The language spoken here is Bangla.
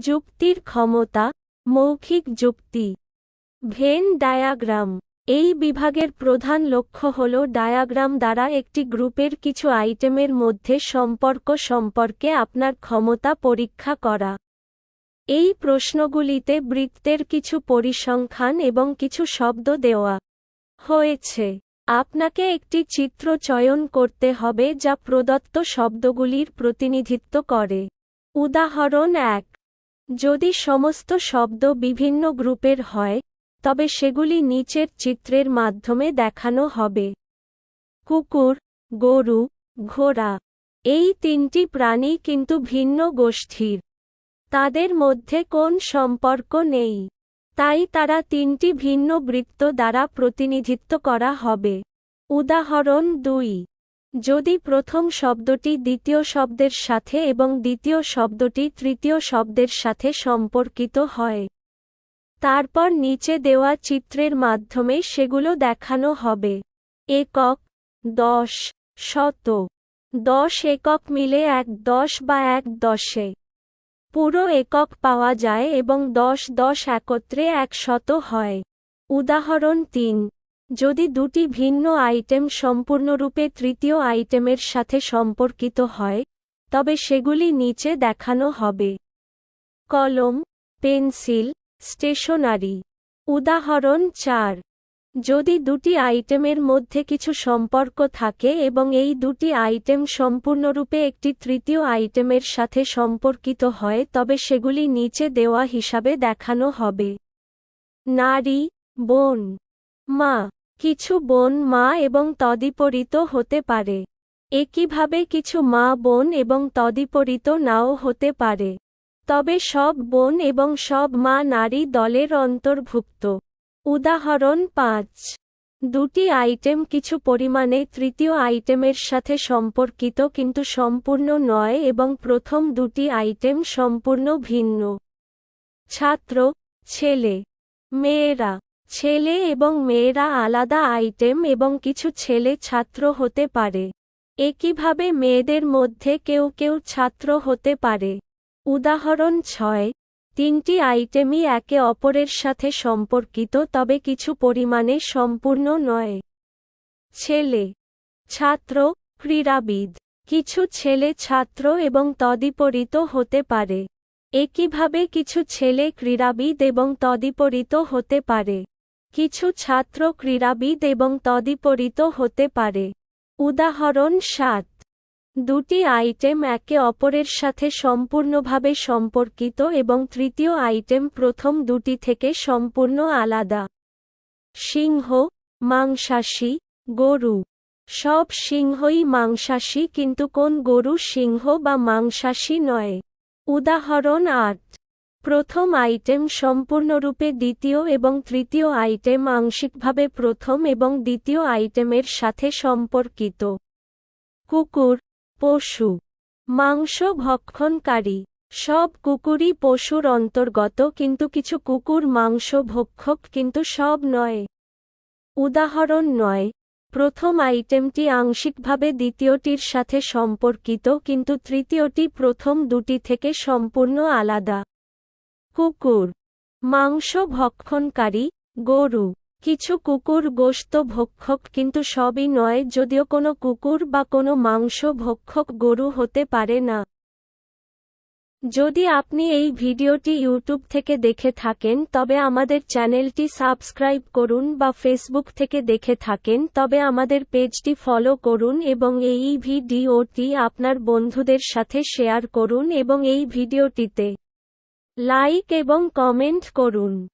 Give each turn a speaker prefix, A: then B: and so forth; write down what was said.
A: যুক্তির ক্ষমতা, মৌখিক যুক্তি। Venn diagram. এই বিভাগের প্রধান লক্ষ্য হল ডায়াগ্রাম দ্বারা একটি গ্রুপের কিছু আইটেমের মধ্যে সম্পর্ক সম্পর্কে আপনার ক্ষমতা পরীক্ষা করা। এই প্রশ্নগুলিতে বৃত্তের কিছু পরিসংখ্যান এবং কিছু শব্দ দেওয়া হয়েছে। আপনাকে একটি চিত্র চয়ন করতে হবে যা প্রদত্ত শব্দগুলির প্রতিনিধিত্ব করে। উদাহরণ এক। যদি সমস্ত শব্দ বিভিন্ন গ্রুপের হয়, তবে সেগুলি নিচের চিত্রের মাধ্যমে দেখানো হবে। কুকুর, গরু, ঘোড়া এই তিনটি প্রাণী কিন্তু ভিন্ন গোষ্ঠীর। তাদের মধ্যে কোন সম্পর্ক নেই। তাই তারা তিনটি ভিন্ন বৃত্ত দ্বারা প্রতিনিধিত্ব করা হবে। উদাহরণ দুই যদি প্রথম শব্দটি দ্বিতীয় শব্দের সাথে এবং দ্বিতীয় শব্দটি তৃতীয় শব্দের সাথে সম্পর্কিত হয়। তারপর নিচে দেওয়া চিত্রের মাধ্যমে সেগুলো দেখানো হবে। একক, দশ, শত, দশ একক মিলে এক দশ বা এক দশে। পুরো একক পাওয়া যায় এবং দশ দশ একত্রে এক শত হয়। উদাহরণ তিন যদি দুটি ভিন্ন আইটেম সম্পূর্ণরূপে তৃতীয় আইটেমের সাথে সম্পর্কিত হয়, তবে সেগুলি নিচে দেখানো হবে। কলম, পেন্সিল, স্টেশনারি। উদাহরণ চার। যদি দুটি আইটেমের মধ্যে কিছু সম্পর্ক থাকে এবং এই দুটি আইটেম সম্পূর্ণরূপে একটি তৃতীয় আইটেমের সাথে সম্পর্কিত হয়, তবে সেগুলি নিচে দেওয়া হিসাবে দেখানো হবে। নারী, বোন। মা, কিছু বোন মা এবং তদিপরিত হতে পারে। একইভাবে কিছু মা বোন এবং তদিপরিত নাও হতে পারে। তবে সব বোন এবং সব মা নারী দলের অন্তর্ভুক্ত। উদাহরণ পাঁচ। দুটি আইটেম কিছু পরিমাণে তৃতীয় আইটেমের সাথে সম্পর্কিত কিন্তু সম্পূর্ণ নয় এবং প্রথম দুটি আইটেম সম্পূর্ণ ভিন্ন। ছাত্র, ছেলে, মেয়েরা। ছেলে এবং মেয়েরা আলাদা আইটেম এবং কিছু ছেলে ছাত্র হতে পারে। একইভাবে মেয়েদের মধ্যে কেউ কেউ ছাত্র হতে পারে। উদাহরণ ছয়, তিনটি আইটেমই একে অপরের সাথে সম্পর্কিত, তবে কিছু পরিমাণে সম্পূর্ণ নয়। ছেলে, ছাত্র, ক্রীড়াবিদ, কিছু ছেলে ছাত্র এবং তদিপরিত হতে পারে। একইভাবে কিছু ছেলে ক্রীড়াবিদ এবং তদিপরিত হতে পারে। কিছু ছাত্র ক্রীড়াবিদ এবং তদিপরিত হতে পারে। উদাহরণ সাত। দুটি আইটেম একে অপরের সাথে সম্পূর্ণভাবে সম্পর্কিত এবং তৃতীয় আইটেম প্রথম দুটি থেকে সম্পূর্ণ আলাদা। সিংহ, মাংসাশী, গরু। সব সিংহই মাংসাশী, কিন্তু কোন গরু সিংহ বা মাংসাশী নয়। উদাহরণ আট। প্রথম আইটেম সম্পূর্ণরূপে দ্বিতীয় এবং তৃতীয় আইটেম আংশিকভাবে প্রথম এবং দ্বিতীয় আইটেমের সাথে সম্পর্কিত। কুকুর, পশু, মাংস ভক্ষণকারী, সব কুকুরই পশুর অন্তর্গত কিন্তু কিছু কুকুর মাংস ভক্ষক কিন্তু সব নয়। উদাহরণ নয়, প্রথম আইটেমটি আংশিকভাবে দ্বিতীয়টির সাথে সম্পর্কিত কিন্তু তৃতীয়টি প্রথম দুটি থেকে সম্পূর্ণ আলাদা। কুকুর, মাংস ভক্ষণকারী, গরু, কিছু কুকুর গোস্ত ভক্ষক কিন্তু সবই নয় যদিও কোনো কুকুর বা কোনো মাংস ভক্ষক গরু হতে পারে না। যদি আপনি এই ভিডিওটি ইউটিউব থেকে দেখে থাকেন, তবে আমাদের চ্যানেলটি সাবস্ক্রাইব করুন বা ফেসবুক থেকে দেখে থাকেন, তবে আমাদের পেজটি ফলো করুন এবং এই ভিডিওটি আপনার বন্ধুদের সাথে শেয়ার করুন এবং এই ভিডিওটিতে লাইক এবং কমেন্ট করুন।